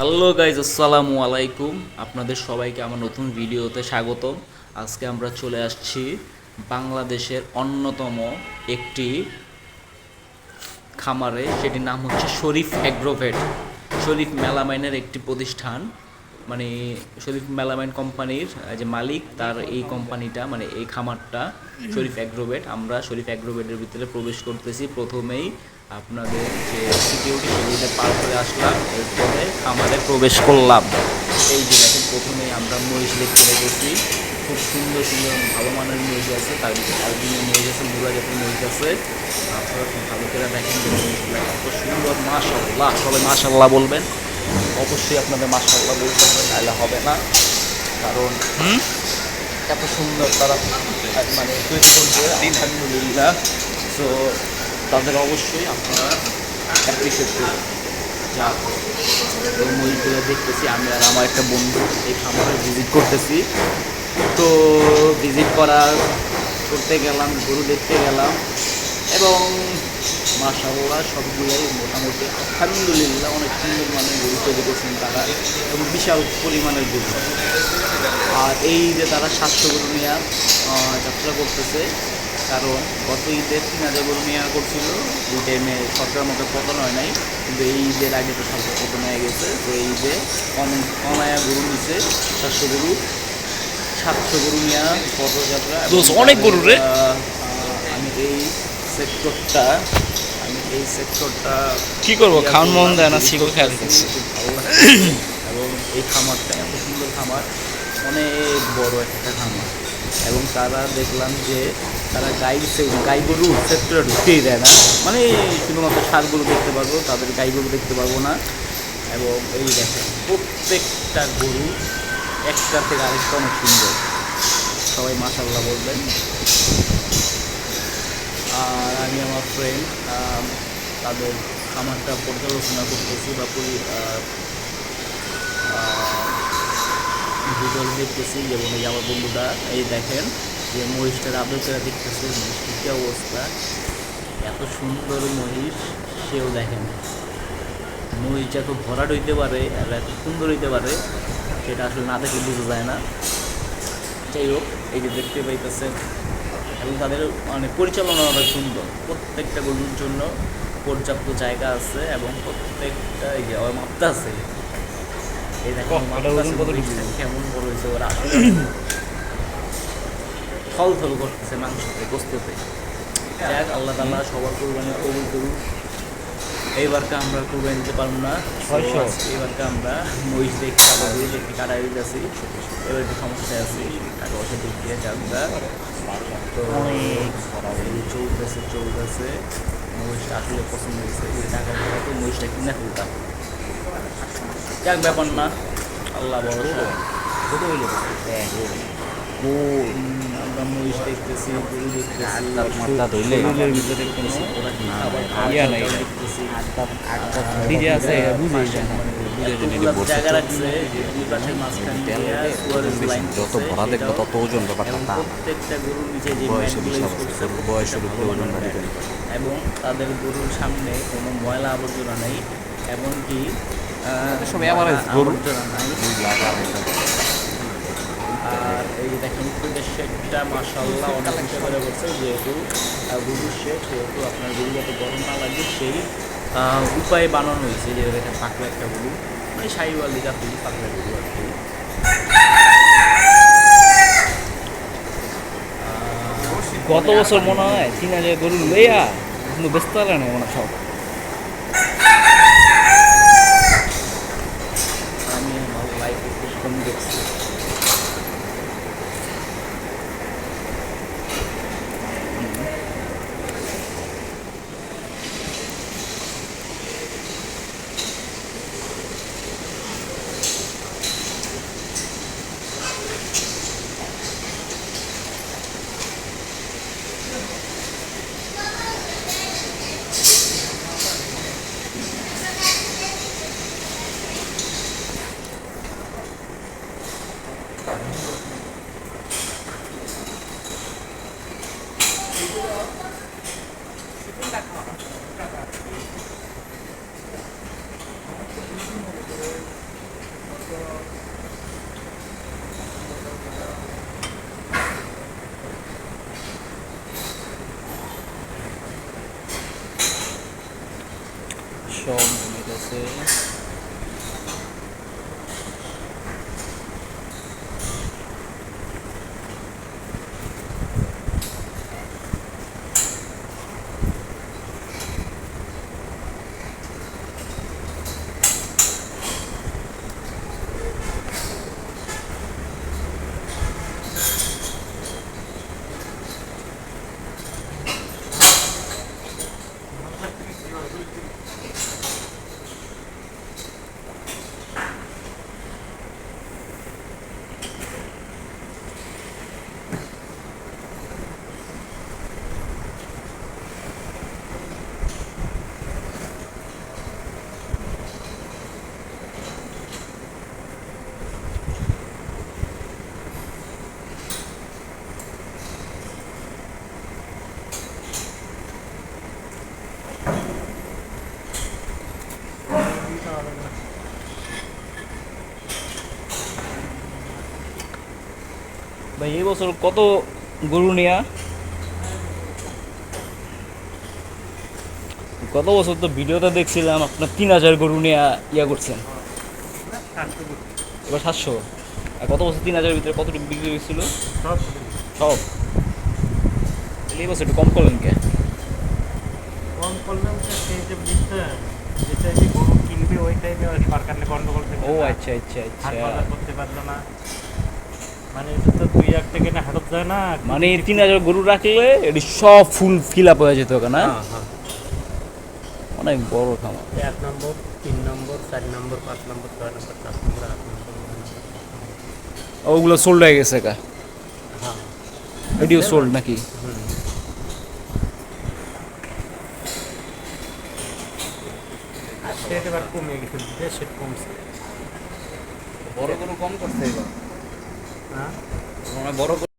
Hello guys আসসালামু আলাইকুম। আপনাদের সবাইকে আমার নতুন ভিডিওতে স্বাগতম। আজকে আমরা চলে আসছি বাংলাদেশের অন্যতম একটি খামারে, সেটির নাম হচ্ছে শরীফ অ্যাগ্রোভেট। শরীফ মেলামাইনের একটি প্রতিষ্ঠান। মানে শরীফ মেলামাইন কোম্পানির যে মালিক, তার এই কোম্পানিটা মানে এই খামারটা, শরীফ অ্যাগ্রোভেট। আমরা শরীফ অ্যাগ্রোভেটের ভিতরে প্রবেশ করতেছি। প্রথমেই আপনাদের যে সিকিউরিটি সেগুলিতে পার করে আসলাম, এরপরে খামারে প্রবেশ করলাম। এই যে দেখেন, প্রথমেই আমরা মহিষ দেখতে পেয়েছি খুব সুন্দর সুন্দর, ভালো মানের মহিষ আছে। তার ভিতরে আলবিনের মহিষ আছে মুরা জাতের মহিষ আছে। আপনারা ভালো করে দেখেন যে মহিষগুলো এত সুন্দর মাশাল্লাহ সবাই মাশাল্লাহ বলবেন। অবশ্যই আপনাদের মাশাল্লাহ বলতে হবে নাহলে হবে না। কারণ এত সুন্দর তারা মানে তৈরি করবে আলহামদুলিল্লাহ। সো তাদের অবশ্যই আপনারা অ্যাপ্রিসিয়েট করবেন যা ওই মহিষগুলো দেখতেছি আমি আর আমার একটা বন্ধু এই খামারে ভিজিট করতেছি। তো ভিজিট করার করতে গেলাম গরু দেখতে গেলাম। এবং মাশাল্লাহ সবগুলোই মোটামুটি আলহামদুলিল্লাহ অনেক সুন্দর মানে গরু তৈরি করছেন তারা এবং বিশাল পরিমাণের গরু আর এই ঈদে তারা সাতশো গরু নিয়ে যাত্রা করতেছে কারণ গত ঈদে তিন হাজার গরু নিয়ে করছিল ওই টাইমে সরকার মতো পতন হয় নাই কিন্তু এই ঈদের আগে তো সরকার পতন হয়ে গেছে তো এই ঈদে কম কমায়া গরু নিছে সাতশো গরু সাতশো গরু নিয়ে পদযাত্রা অনেক গরু রে। আমি এই সেক্টরটা আমি এই সেক্টরটা কি করব? খাওয়ান মন দেয় না সেগুলো খেয়াল করছি। ভালো এবং এই খামারটা এত সুন্দর খামার অনেক বড় একটা খামার। এবং তারা দেখলাম যে তারা গাই গাই গরু সেক্টরে ঢুকতেই দেয় না। মানে শুধুমাত্র সারগুলো দেখতে পারব তাদের গাই গরু দেখতে পারব না। এবং এই দেখেন প্রত্যেকটা গরু একটা থেকে আরেকটা অনেক সুন্দর। সবাই মাসাল্লাহ বলবেন। আর আমি আমার ফ্রেন্ড তাদের খামারটা পর্যালোচনা করতেছি বা পরি- ভিডিও দেখতেছি যেমন এই আমার বন্ধুটা, এই দেখেন যে মহিষটার আবৃত্তিটা দেখতেছে, মহিষটার অবস্থা, এত সুন্দর মহিষ, সেও দেখেন। মহিষ এত ভরাট হইতে পারে, আর এত সুন্দর হইতে পারে, সেটা আসলে না দেখলে বোঝা যায় না। যাই হোক, এই যে দেখতে পাইতেছেন এবং তাদের মানে পরিচালনা অনেক সুন্দর। প্রত্যেকটা গরুর জন্য পর্যাপ্ত জায়গা আছে এবং প্রত্যেকটা ইয়ে মাপটা আছে। এই? কেমন বড় হয়েছে ওরা থল থল করতেছে মাংসতে গোস্ততে। যাক আল্লাহ তাল্লাহ সবার কোরবানি কবুল করুন এইবারকে আমরা কোরবানি দিতে পারব না। ছয়শো। এবারকে আমরা মহিষ দেখে টাকা দিয়ে দেখে কাটাই দিতেছি। এবার একটু সমস্যা আছে টাকা পয়সা দিক দিয়ে চান্দা তো চলতেছে চলতেছে। মহিষটা আসলে পছন্দ হয়েছে এই টাকা পয়সা তো মহিষটা কিনে ফেলতাম। যাক ব্যাপার না। আল্লাহ বড় কত হইল। আমরা মহিষ দেখতেছি গরু দেখতেছি ভিতরে আছে বুঝে যত ভরা দেখব তত ওজন ব্যাপারটা না। বয়সের উপরে করে। এবং তাদের গরুর সামনে কোনো ময়লা আবর্জনা নেই এমনকি আহ, সব average গরু। আবর্জনা নাই আর এই দেখেন উপরের শেডটা মাসাল্লাহ অনেক উঁচু করে করছে যেহেতু গরুর শেড সেহেতু আপনার গরু যাতে গরম না লাগে, সেই উপায়ে বানানো হয়েছে, যে দেখেন পাকলা একটা গরু মানে সাইওয়ালি জাতি পাকলা গরু আর কি। গত বছর মনে হয় তিন হাজার গরু লইয়া কিন্তু ব্যস্ত পারে না মনে সব? আমি আমার লাইফে খুব কম দেখছি সব মিলেছে ভাই, এই বছর কত গরু নেয়া? গত বছর তো ভিডিওতে দেখছিলাম আপনার তিন হাজার গরু নেয়া ইয়া করছেন। এবার সাতশো। আর কত বছর তিন হাজারের ভিতরে কত বিক্রি হয়েছিল? সব। এই বছর একটু কম করলেন কে? কম করলাম তো সেই যে বুঝতে যেটা যে গরু কিনবে ওই টাইমে সরকার গন্ডগোল ও আচ্ছা আচ্ছা আচ্ছা। করতে পারল না। মানে তো দুই এক থেকে না হাটত যায় না। মানে তিন হাজার গরু রাখলে এটি সব ফুল ফিল আপ হয়ে যেত না? হ্যাঁ, হ্যাঁ। অনেক বড় খামার। এক নম্বর তিন নম্বর চার নম্বর পাঁচ নম্বর ছয় নম্বর সাত নম্বর আট নম্বর। ওগুলো সোল্ড হয়ে গেছে কা হ্যাঁ। এটিও সোল্ড নাকি হুম। আর সেটা এবার কমে গেছে বেশ কমছে। বড় গরু কম করছে হ্যাঁ? বড়